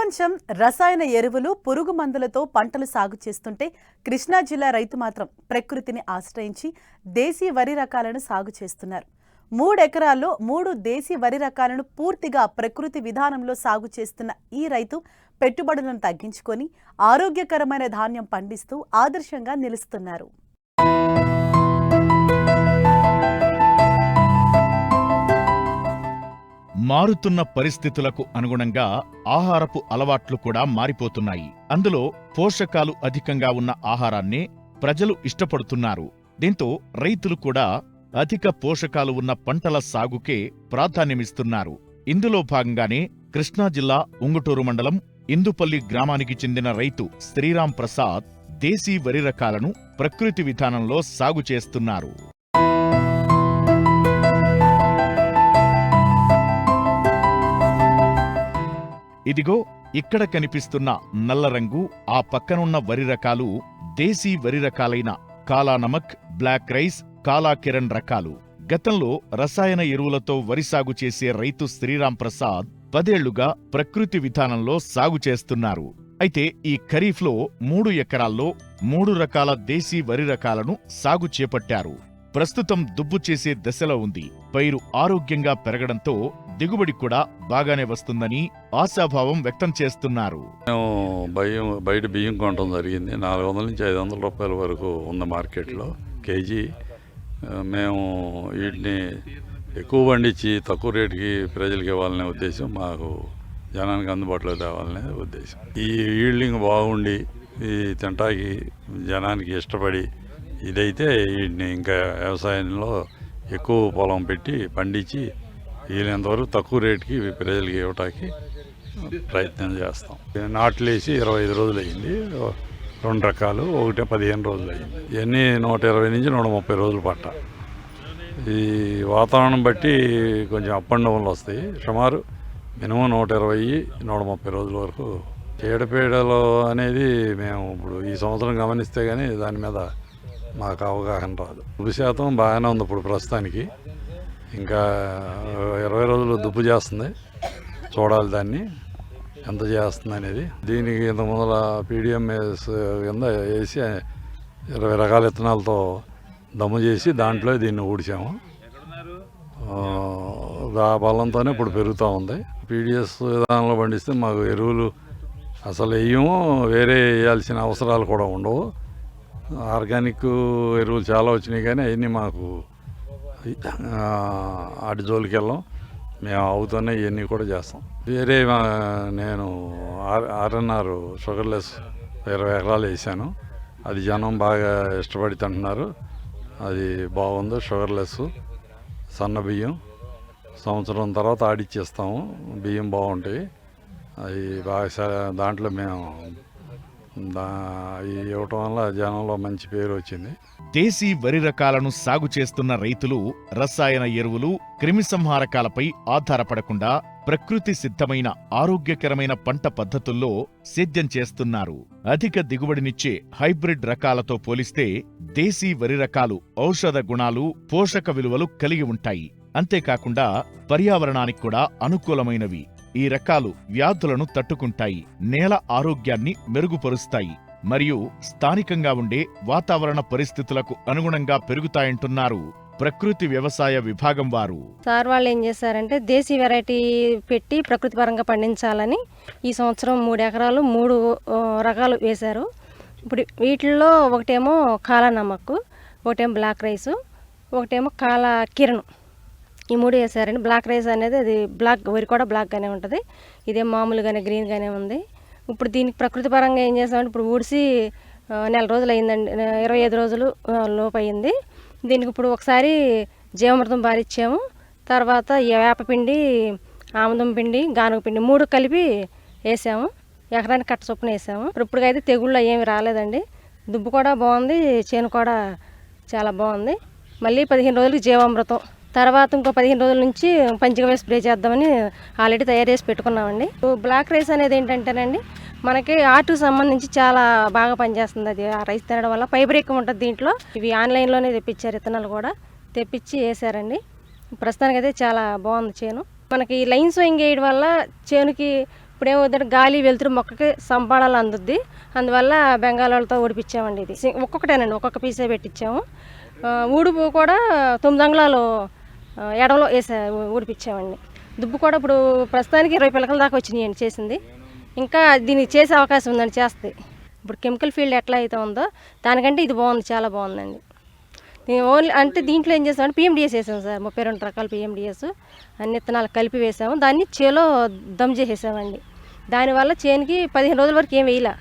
ప్రపంచం రసాయన ఎరువులు పురుగు మందులతో పంటలు సాగు చేస్తుంటే కృష్ణా జిల్లా రైతు మాత్రం ప్రకృతిని ఆశ్రయించి దేశీ వరి రకాలను సాగు చేస్తున్నారు. మూడెకరాల్లో మూడు దేశీ వరి రకాలను పూర్తిగా ప్రకృతి విధానంలో సాగు చేస్తున్న ఈ రైతు పెట్టుబడులను తగ్గించుకొని ఆరోగ్యకరమైన ధాన్యం పండిస్తూ ఆదర్శంగా నిలుస్తున్నారు. మారుతున్న పరిస్థితులకు అనుగుణంగా ఆహారపు అలవాట్లు కూడా మారిపోతున్నాయి. అందులో పోషకాలు అధికంగా ఉన్న ఆహారాన్నే ప్రజలు ఇష్టపడుతున్నారు. దీంతో రైతులు కూడా అధిక పోషకాలు ఉన్న పంటల సాగుకే ప్రాధాన్యమిస్తున్నారు. ఇందులో భాగంగానే కృష్ణా జిల్లా ఉంగుటూరు మండలం ఇందుపల్లి గ్రామానికి చెందిన రైతు శ్రీరాం ప్రసాద్ దేశీ వరి రకాలను ప్రకృతి విధానంలో సాగు చేస్తున్నారు. ఇదిగో ఇక్కడ కనిపిస్తున్న నల్ల రంగు ఆ పక్కనున్న వరి రకాలు దేశీ వరి రకాలైన కాలా నమక్ బ్లాక్ రైస్ కాలా కిరణ్ రకాలు. గతంలో రసాయన ఎరువులతో వరి సాగు చేసే రైతు శ్రీరాం ప్రసాద్ పదేళ్ళుగా ప్రకృతి విధానంలో సాగు చేస్తున్నారు. అయితే ఈ ఖరీఫ్లో మూడు ఎకరాల్లో మూడు రకాల దేశీ వరి రకాలను సాగు చేపట్టారు. ప్రస్తుతం దుబ్బు చేసే దశలో ఉంది. పైరు ఆరోగ్యంగా పెరగడంతో దిగుబడి కూడా బాగానే వస్తుందని ఆశాభావం వ్యక్తం చేస్తున్నారు. మేము బియ్యం బయట బియ్యం కొనడం జరిగింది. నాలుగు వందల నుంచి ఐదు వందల రూపాయల వరకు ఉన్న మార్కెట్లో కేజీ. మేము వీటిని ఎక్కువ పండించి తక్కువ రేటుకి ప్రజలకు ఇవ్వాలనే ఉద్దేశం మాకు జనానికి అందుబాటులో తేవాలనే ఉద్దేశం. ఈ ఈల్డింగ్ బాగుండి ఈ తింటాకి జనానికి ఇష్టపడి ఇదైతే వీటిని ఇంకా వ్యవసాయంలో ఎక్కువ పొలం పెట్టి పండించి వీలైనంతవరకు తక్కువ రేటుకి ప్రజలకి ఇవ్వటానికి ప్రయత్నం చేస్తాం. నాట్లు వేసి ఇరవై ఐదు రోజులు అయింది రెండు రకాలు ఒకటే పదిహేను రోజులు అయింది ఇవన్నీ నూట ఇరవై నుంచి నూట ముప్పై రోజులు పట్ట. ఈ వాతావరణం బట్టి కొంచెం అప్ అండ్ డౌన్లు వస్తాయి. సుమారు మినిమం నూట ఇరవై నూట ముప్పై రోజుల వరకు. చీడపీడలు అనేది మేము ఇప్పుడు ఈ సంవత్సరం గమనిస్తే కానీ దాని మీద మాకు అవగాహన రాదు. దుబ్బు శాతం బాగానే ఉంది ఇప్పుడు ప్రస్తుతానికి. ఇంకా ఇరవై రోజులు దుబ్బు చేస్తుంది. చూడాలి దాన్ని. ఎంత చేస్తుంది అనేది. దీనికి ఇంత ముందర పీడిఎంఎస్ కింద వేసి ఇరవై రకాల విత్తనాలతో దమ్ము చేసి దాంట్లో దీన్ని ఊడిచాము. ఆ, ఆ బలంతోనే ఇప్పుడు పెరుగుతూ ఉంది. పీడిఎస్ విధానంలో పండిస్తే మాకు ఎరువులు అసలు వేయము. వేరే వేయాల్సిన అవసరాలు కూడా ఉండవు. ఆర్గానిక్ ఎరువులు చాలా వచ్చినాయి కానీ అవన్నీ మాకు అటు జోలికి వెళ్ళాం. మేము అవుతూనే ఇవన్నీ కూడా చేస్తాం. వేరే నేను ఆర్ ఆర్ఎన్ఆర్ షుగర్లెస్ ఇరవై ఎకరాలు వేసాను. అది జనం బాగా ఇష్టపడి తింటున్నారు. అది బాగుంది షుగర్లెస్ సన్న బియ్యం. సంవత్సరం తర్వాత ఆడిచ్చేస్తాము. బియ్యం బాగుంటాయి. అవి బాగా దాంట్లో మేము దా ఇవ్వటం వల్ల జనంలో మంచి పేరు వచ్చింది. దేశీ వరి రకాలను సాగు చేస్తున్న రైతులు రసాయన ఎరువులు క్రిమిసంహారకాలపై ఆధారపడకుండా ప్రకృతి సిద్ధమైన ఆరోగ్యకరమైన పంట పద్ధతుల్లో సేద్యం చేస్తున్నారు. అధిక దిగుబడినిచ్చే హైబ్రిడ్ రకాలతో పోలిస్తే దేశీ వరి రకాలు ఔషధ గుణాలు పోషక విలువలు కలిగి ఉంటాయి. అంతేకాకుండా పర్యావరణానికి కూడా అనుకూలమైనవి. ఈ రకాలు వ్యాధులను తట్టుకుంటాయి నేల ఆరోగ్యాన్ని మెరుగుపరుస్తాయి మరియు స్థానికంగా ఉండే వాతావరణ పరిస్థితులకు అనుగుణంగా పెరుగుతాయంటున్నారు ప్రకృతి వ్యవసాయ విభాగం వారు. సార్ వాళ్ళు ఏం చేశారంటే దేశీ వెరైటీ పెట్టి ప్రకృతి పరంగా పండించాలని ఈ సంవత్సరం మూడు ఎకరాలు మూడు రకాలు వేశారు. ఇప్పుడు వీటిల్లో ఒకటేమో కాలా నమ్మక్కు ఒకటేమో బ్లాక్ రైస్ ఒకటేమో కాలా కిరణ్. ఈ మూడు వేసారండి. బ్లాక్ రైస్ అనేది అది బ్లాక్ వరి కూడా బ్లాక్గానే ఉంటుంది. ఇదే మామూలుగానే గ్రీన్గానే ఉంది. ఇప్పుడు దీనికి ప్రకృతి పరంగా ఏం చేసామంటే ఇప్పుడు ఊడిసి నెల రోజులు అయిందండి ఇరవై ఐదు రోజులు ఆ, లోపు అయింది దీనికి ఇప్పుడు ఒకసారి జీవామృతం బారిచ్చాము తర్వాత ఈ వేపపిండి ఆముదం పిండి గానుగ పిండి మూడు కలిపి వేసాము. ఎకరానికి కట్ట చొప్పున వేసాము. ఇప్పటికైతే తెగుళ్ళు ఏమి రాలేదండి. దుబ్బు కూడా బాగుంది చేను కూడా చాలా బాగుంది. మళ్ళీ పదిహేను రోజులకి జీవామృతం. తర్వాత ఇంకో పదిహేను రోజుల నుంచి పంచిక వేసి స్ప్రే చేద్దామని ఆల్రెడీ తయారు చేసి పెట్టుకున్నామండి. బ్లాక్ రైస్ అనేది ఏంటంటేనండి మనకి ఆర్టు సంబంధించి చాలా బాగా పనిచేస్తుంది. అది ఆ రైస్ తినడం వల్ల ఫైబర్ ఎక్కువ ఉంటుంది దీంట్లో. ఇవి ఆన్లైన్లోనే తెప్పించారు విత్తనాలు కూడా. తెప్పించి వేసారండి. ప్రస్తుతానికి అయితే చాలా బాగుంది చేను. మనకి లైన్ స్వింగ్ వేయడం వల్ల చేనుకి ఇప్పుడు ఏమవుతుందంటే గాలి వెలుతురు మొక్కకి సంపాడాలు అందుద్ది. అందువల్ల బెంగాలీలతో ఓడిపించామండి ఇది. ఒక్కొక్కటేనండి ఒక్కొక్క పీసే పెట్టించాము ఊడుపు కూడా తొమ్మిది అంగుళాలు ఎడవలో వేసా ఊడిపించామండి దుబ్బు కూడా ఇప్పుడు ప్రస్తుతానికి ఇరవై పిలకల దాకా వచ్చినాయండి చేసింది. ఇంకా దీనికి చేసే అవకాశం ఉందండి చేస్తే ఇప్పుడు కెమికల్ ఫీల్డ్ ఎట్లా అయితే ఉందో దానికంటే ఇది బాగుంది చాలా బాగుందండి. నేను ఓన్లీ అంటే దీంట్లో ఏం చేసామంటే పిఎండిఎస్ వేసాము సార్. ముప్పై రెండు రకాల పిఎండిఎస్ అన్ని విత్తనాలు కలిపి వేసాము. దాన్ని చేలో దమ్ చేసేసామండి. దానివల్ల చేనుకి పదిహేను రోజుల వరకు ఏం వేయలే.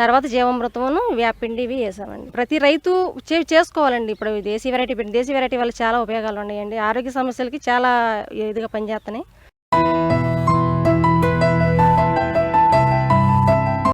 తర్వాత జీవామృతమును వేపిండి ఇవి వేసామండి ప్రతి రైతు చే చేసుకోవాలండి. ఇప్పుడు దేశీ వెరైటీ పెట్టి దేశీ వెరైటీ వల్ల చాలా ఉపయోగాలు ఉన్నాయండి. ఆరోగ్య సమస్యలకి చాలా ఇదిగా పనిచేస్తున్నాయి